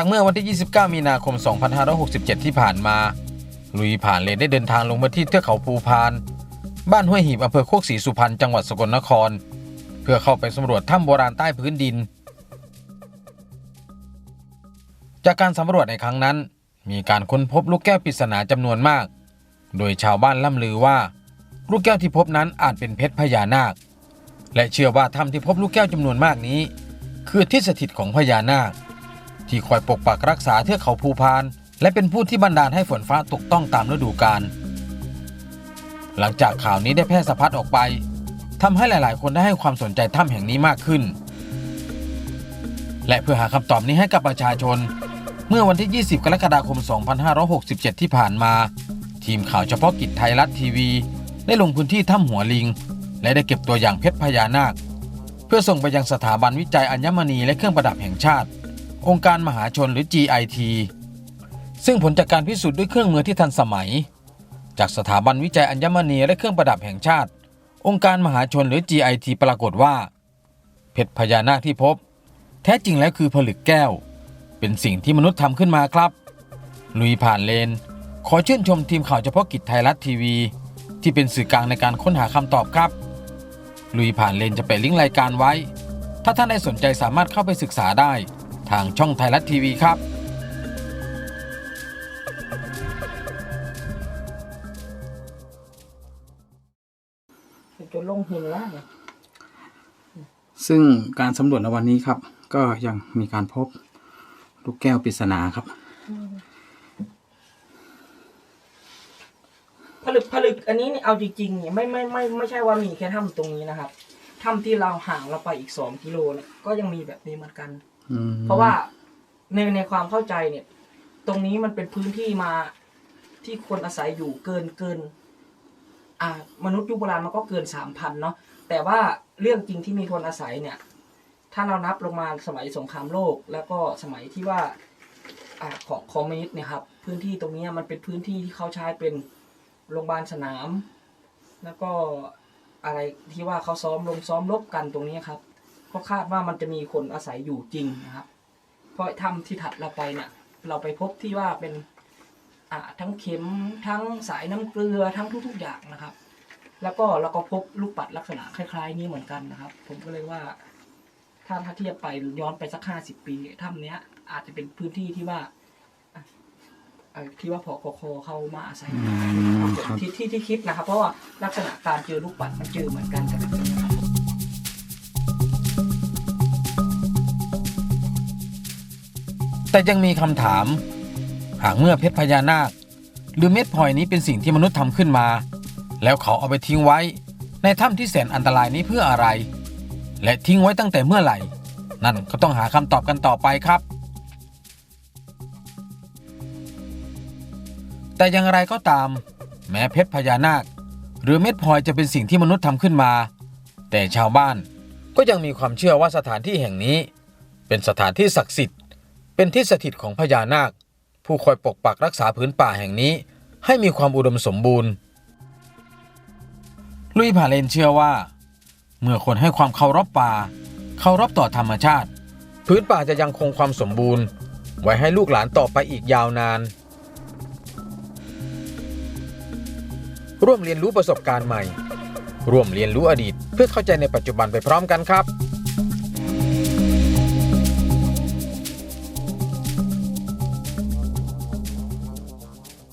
จากเมื่อวันที่ 29 มีนาคม 2567 ที่ผ่านมา ลุยผ่านเลนได้เดินทางลงมาที่เทือกเขาภูพาน บ้านห้วยหีบอำเภอโคกศรีสุพรรณจังหวัดสกลนคร เพื่อเข้าไปสำรวจถ้ำโบราณใต้พื้นดิน จากการสำรวจในครั้งนั้น มีการค้นพบลูกแก้วปริศนาจำนวนมาก โดยชาวบ้านล่ำลือว่า ลูกแก้วที่พบนั้นอาจเป็นเพชรพญานาค และเชื่อว่าถ้ำที่พบลูกแก้วจำนวนมากนี้ คือที่สถิตของพญานาค ที่คอยปกปักรักษาเทือกเขาภูพาน และเป็นผู้ที่บันดาลให้ฝนฟ้าตกต้องตามฤดูกาลหลังจากข่าวนี้ได้แพร่สะพัดออกไปทำให้หลาย ๆ คนได้ให้ความสนใจถ้ำแห่งนี้มากขึ้น และเพื่อหาคำตอบนี้ให้กับประชาชน เมื่อวันที่ 20 กรกฎาคม 2567 ที่ผ่านมา ทีมข่าวเฉพาะกิจไทยรัฐทีวี ได้ลงพื้นที่ถ้ำหัวลิง และได้เก็บตัวอย่างเพชรพญานาค เพื่อส่งไปยังสถาบันวิจัยอัญมณีและเครื่องประดับแห่งชาติ องค์การมหาชนหรือ GIT ซึ่งผลจากการพิสูจน์ด้วยเครื่องมือที่ทันสมัย จากสถาบันวิจัยอัญมณีและเครื่องประดับแห่งชาติ องค์การมหาชนหรือ GIT ปรากฏว่า เพชรพญานาคที่พบ แท้จริงแล้วคือผลึกแก้ว เป็นสิ่งที่มนุษย์ทำขึ้นมาครับ ลุยผ่านเลน ขอชื่นชมทีมข่าวเฉพาะกิจไทยรัฐทีวี ที่เป็นสื่อกลางในการค้นหาคำตอบครับ ลุยผ่านเลนจะไปลิงก์รายการไว้ ถ้าท่านได้สนใจสามารถเข้าไปศึกษาได้ ทางช่องไทยรัฐทีวีครับจนลงหินแล้วเนี่ยซึ่งการสำรวจในวันนี้ครับ ก็ยังมีการพบลูกแก้วปริศนาครับผลึกผลึกอันนี้เนี่ยเอาจริงๆเนี่ยไม่ไม่ไม่ไม่ใช่ว่ามีแค่ถ้ำตรงนี้นะครับถ้ำที่เราห่างเราไปอีกสองกิโลเนี่ยก็ยังมีแบบนี้เหมือนกันอืม เพราะว่าในในความเข้าใจเนี่ย ตรงนี้มันเป็นพื้นที่มาที่คนอาศัยอยู่เกินเกิน อ่ามนุษย์ยุคโบราณมันก็เกินสามพันเนาะแต่ว่าเรื่องจริงที่มีคนอาศัยเนี่ย ถ้าเรานับลงมาสมัยสงครามโลก แล้วก็สมัยที่ว่าอ่าของคอมมิวนิสต์เนี่ยครับ พื้นที่ตรงนี้มันเป็นพื้นที่ที่เขาใช้เป็นโรงพยาบาลสนาม แล้วก็อะไรที่ว่าเขาซ้อมลงซ้อมรบกันตรงนี้ครับ ก็คาดว่ามันจะมีคนอาศัยอยู่จริงนะครับ เพราะถ้ำที่ถัดเราไปเนี่ย เราไปพบที่ว่าเป็นอ่าทั้งเข็มทั้งสายน้ำเกลือทั้งทุก ๆ อย่างนะครับ แล้วก็เราก็พบลูกปัดลักษณะคล้าย ๆ นี้เหมือนกันนะครับ ผมก็เลยว่า ถ้าถ้าเทียบไปย้อนไปสักห้าสิบปีถ้ำเนี้ย อาจจะเป็นพื้นที่ที่ว่าอะเอ่อที่ว่าพอกคเขามาอาศัยอืมครับที่ที่ที่คิดนะครับ เพราะว่าลักษณะการเจอลูกปัดมันเจอเหมือนกันกับแบ แต่ยังมีคำถาม หากเมื่อเพชรพญานาค หรือเม็ดพลอยนี้เป็นสิ่งที่มนุษย์ทำขึ้นมา แล้วเขาเอาไปทิ้งไว้ ในถ้ำที่แสนอันตรายนี้เพื่ออะไร และทิ้งไว้ตั้งแต่เมื่อไหร่ นั่นก็ต้องหาคำตอบกันต่อไปครับ แต่อย่างไรก็ตาม แม้เพชรพญานาค หรือเม็ดพลอยจะเป็นสิ่งที่มนุษย์ทำขึ้นมา แต่ชาวบ้านก็ยังมีความเชื่อว่าสถานที่แห่งนี้ เป็นสถานที่ศักดิ์สิทธิ์ เป็นที่สถิตของพญานาค ผู้คอยปกปักรักษาพื้นป่าแห่งนี้ ให้มีความอุดมสมบูรณ์ ลุยผาเลนเชื่อว่า เมื่อคนให้ความเคารพป่า เคารพต่อธรรมชาติ พื้นป่าจะยังคงความสมบูรณ์ ไว้ให้ลูกหลานต่อไปอีกยาวนาน ร่วมเรียนรู้ประสบการณ์ใหม่ ร่วมเรียนรู้อดีต เพื่อเข้าใจในปัจจุบันไปพร้อมกันครับ